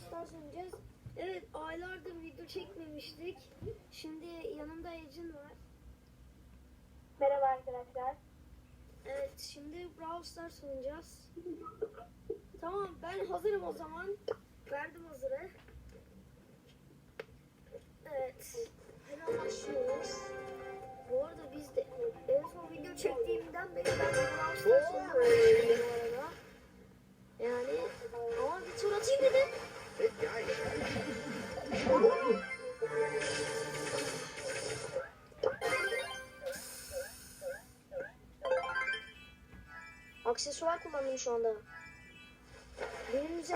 Stars oynayacağız. Evet aylardır video çekmemiştik. Şimdi yanımda Ecin var. Merhaba arkadaşlar. Evet şimdi Brawl Stars oynayacağız. Tamam ben hazırım o zaman. Verdim hazırı. Evet. Hemen başlıyoruz. Bu arada biz de en son video çektiğimden beri ben Brawl Stars oynuyorum Aksesuar kullandım şu anda. Benim this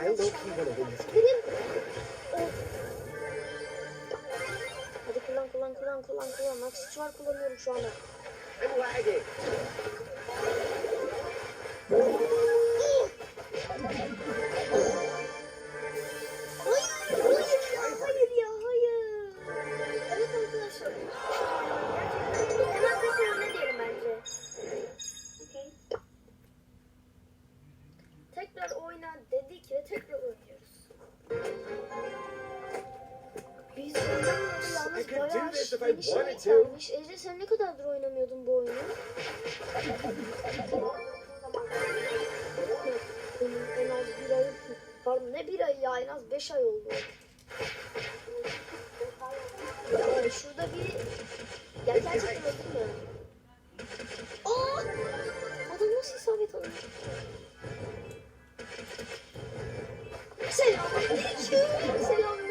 Benim. Of. Hadi kullan kullan kullan kullan kullan. Aksesuar kullanıyorum şu anda. I'm yeni şey gelmiş. Ece sen ne kadardır oynamıyordun bu oyunu? En az bir ay, pardon ne bir ay ya en az beş ay oldu. Ee, şurada bir, ya gerçekten öldüm mü? Aa! Adam nasıl isabet alıyor? Selamünaleyküm. Selamünaleyküm.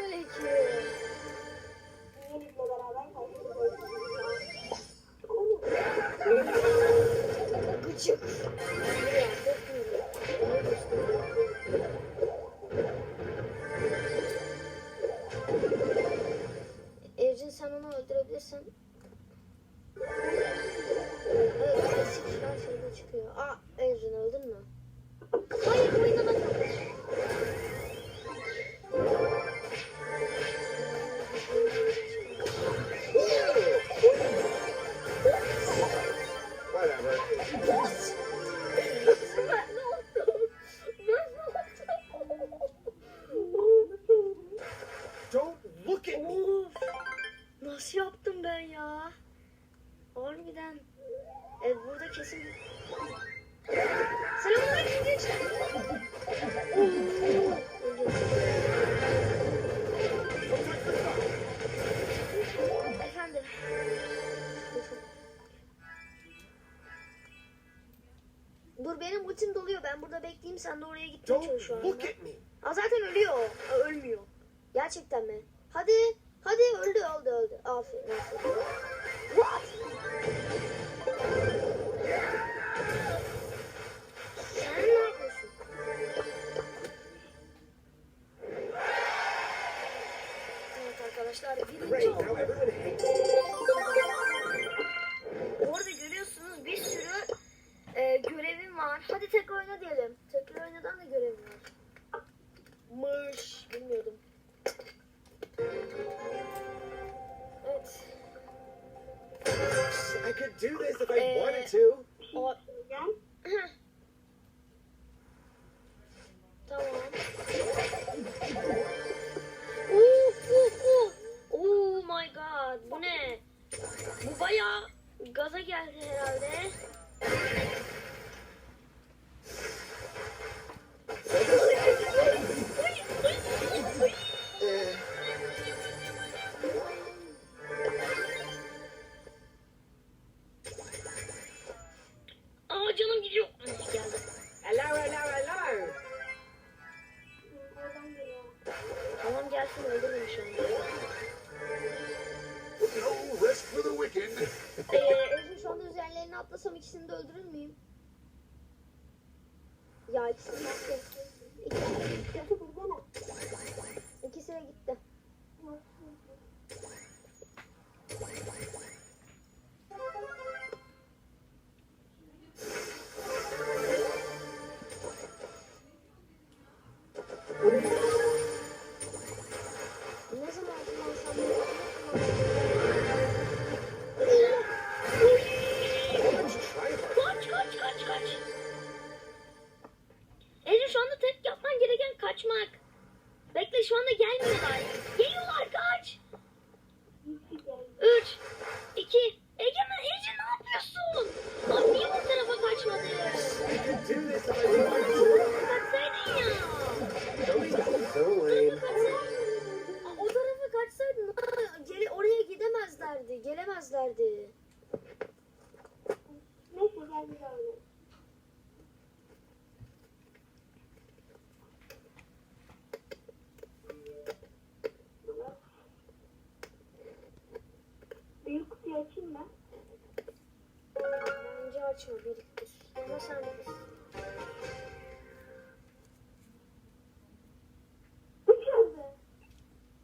Bekleyeyim. Sen de oraya gitmeye Don't çalış şu anda. look at me. Aa, zaten ölüyor. Aa, ölmüyor. Gerçekten mi? Could do this if I Eh. wanted to. O, tamam. Ya ikisini de gitti. Kaçmak. Bekle şu anda gelmiyorlar. Geliyorlar kaç. 3, 2, Egemen, Ece ne yapıyorsun? Lan niye o tarafa kaçmadın? Kaçsaydın ya. Aa, O tarafa kaçsaydın geri oraya gidemezlerdi, gelemezlerdi. Neyse gel bir daha. Büyük kutuyu açayım mı? Bence açma biriktir. Ama sen bilirsin. Üç yazdı.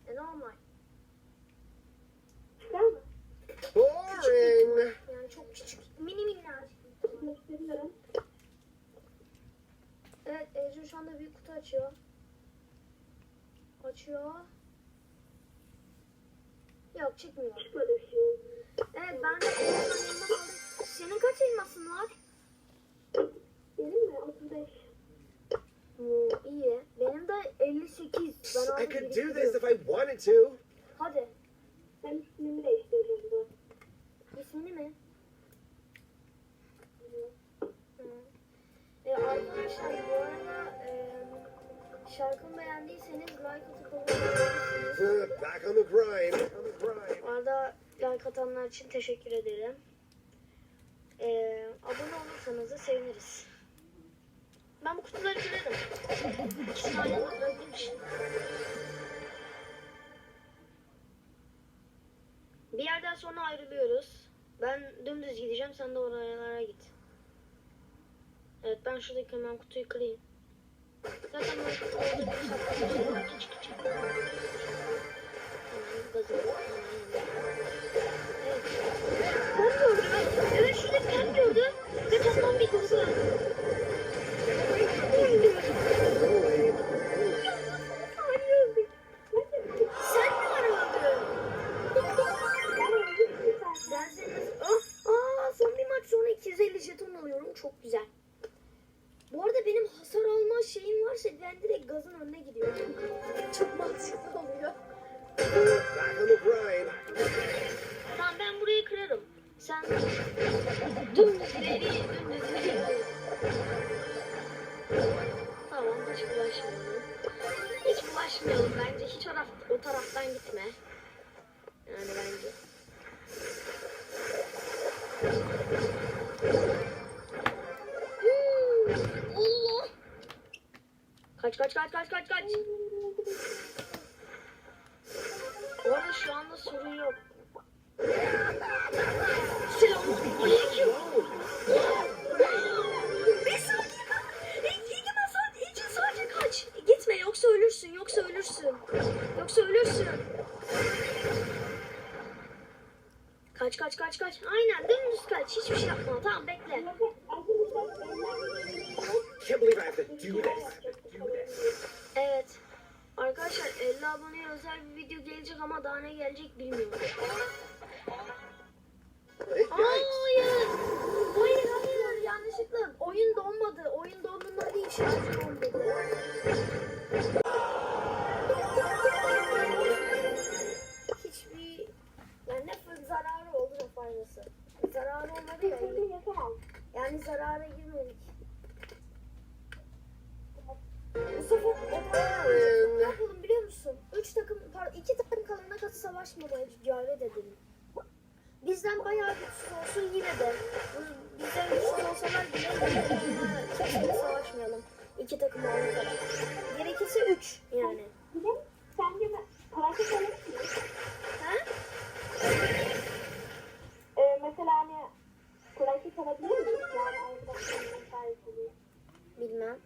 E normal. Çıkar mı? Boring. Yani çok küçük. Mini minnacık. Gösteriyorum. Evet Ece şu anda büyük kutu açıyor. Açıyor. Yok çıkmıyor. Çıkmadı bir şey. Ben de 10 tane elmas aldım. Senin kaç elmasın var? Benim mi? 35. Oo, iyi. Benim de 58. Ben I could do this if I wanted to. Hadi. Ben ismimi değiştireceğim bu. İsmini mi? Hı. E, arkadaşlar bu arada e, şarkımı beğendiyseniz like atıp abone olabilirsiniz. Back on the grind. On the grind. Bu arada like atanlar için teşekkür ederim. E, abone olursanız da seviniriz. Ben bu kutuları kırarım. İki tane de kırabilirmişim. Bir yerden sonra ayrılıyoruz. Ben dümdüz gideceğim, sen de oralara git. Evet, ben şuradaki hemen kutuyu kırayım. Zaten ben kutu orada bir gazı. Dümdüz ileri, dümdüz ileri. Tamam hiç bulaşmayalım. Hiç bulaşmayalım bence. Hiç o, taraf, o taraftan gitme. Yani bence. Hmm, Allah. Kaç kaç kaç kaç kaç kaç. Video gelecek ama daha ne gelecek bilmiyorum. Hayır. Hayır hayır yanlışlıkla. Oyun donmadı. Oyun donduğunda değil şarj donmadı. Hiçbir yani ne zararı oldu ne faydası. Zararı olmadı ya. Yani zarara girmedik. Bu sefer Üç takım, pardon iki takım kalana katı savaşmamaya gayret edelim. Bizden bayağı güçsüz olsun yine de. Bizden güçsüz olsalar bile de onlarla savaşmayalım. İki takım olana kadar. Gerekirse üç yani. De sence ben parası kalır? Ha? Ee, mesela hani kulaklık alabilir miyiz? Yani arkadaşlarımın sayesinde. Bilmem.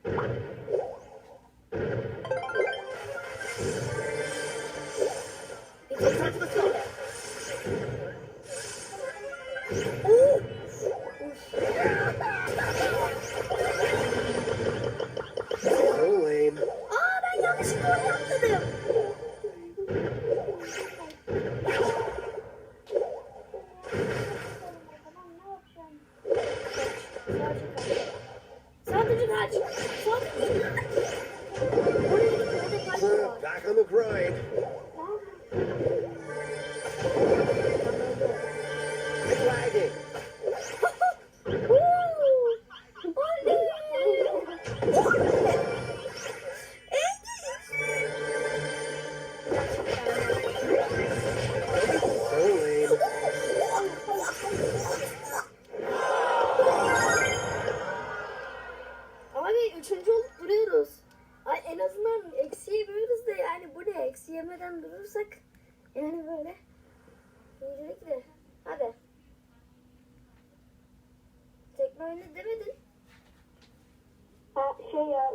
Şey ya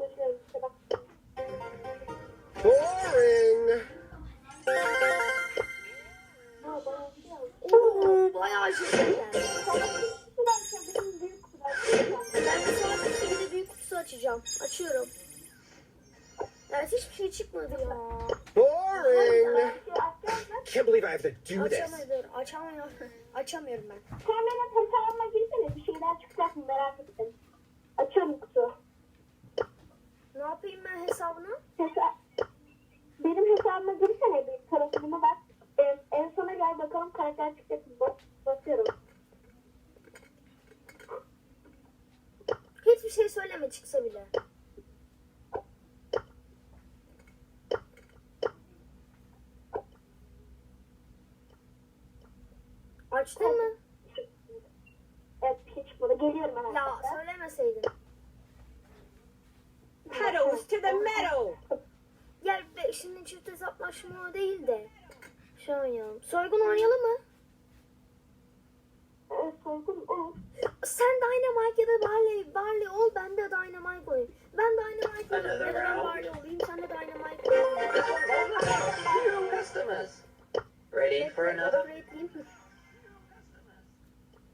bak. Boring. Şey. Oo bayağı şey. Ben bir büyük kutusu açacağım. Açıyorum. Evet hiçbir şey çıkmadı ya. Boring. Can't believe I have to do this. Açamıyorum. Açamıyorum. Açamıyorum ben. Sen benim hesabıma girsene bir şeyler çıkacak mı merak ettim. Açıyorum kutu. Ne yapayım ben hesabını? Hesa benim hesabıma girsene bir tarafıma bak. En, en sona gel çıkacak mı? Bas, basıyorum. Hiçbir şey söyleme çıksa bile. Açtın mı? Evet bir şey çıkmadı. Geliyorum hemen. Ya tekrar. söylemeseydin. Pedals to the metal. Be şimdi çift hesaplaşma değil de. Şey oynayalım. Soygun oynayalım mı? Evet, soygun olur. Sen Dynamite ya da Barley, Barley ol ben de Dynamite olayım. Ben Dynamite olayım ya da ben Barley olayım sen de Dynamite ol. Customers. Ready for another?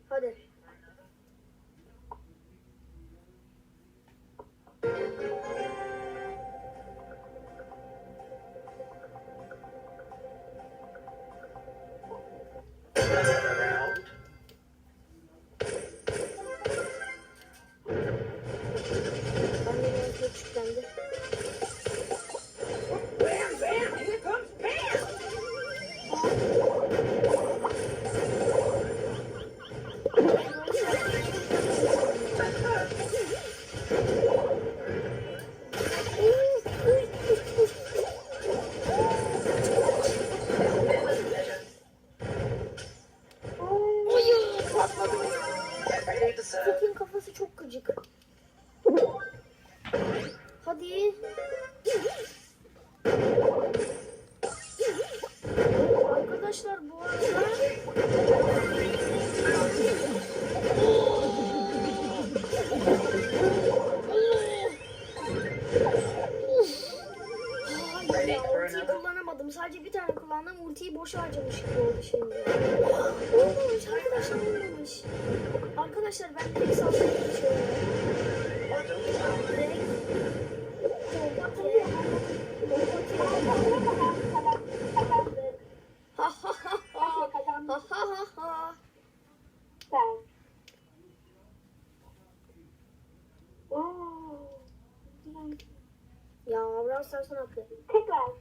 Hadi. Hadi. Arkadaşlar bu arada ultiyi kullanamadım. Sadece bir tane kullandım. Ultiyi boş harcamış gibi oldu şimdi. Olmamış arkadaşlar olmamış. Arkadaşlar ben direkt saldırıya Ha ha ha ha. Ha ha ha ha. Ya Stars'ın haklı. Tekrar.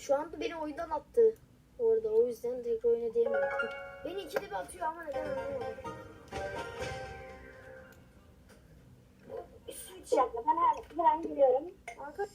Şu anda beni oyundan attı. Orada o yüzden tekrar oyuna. Beni ikide bir atıyor ama neden anlamadım. Bir dakika ben hemen, hemen gidiyorum. Kanka.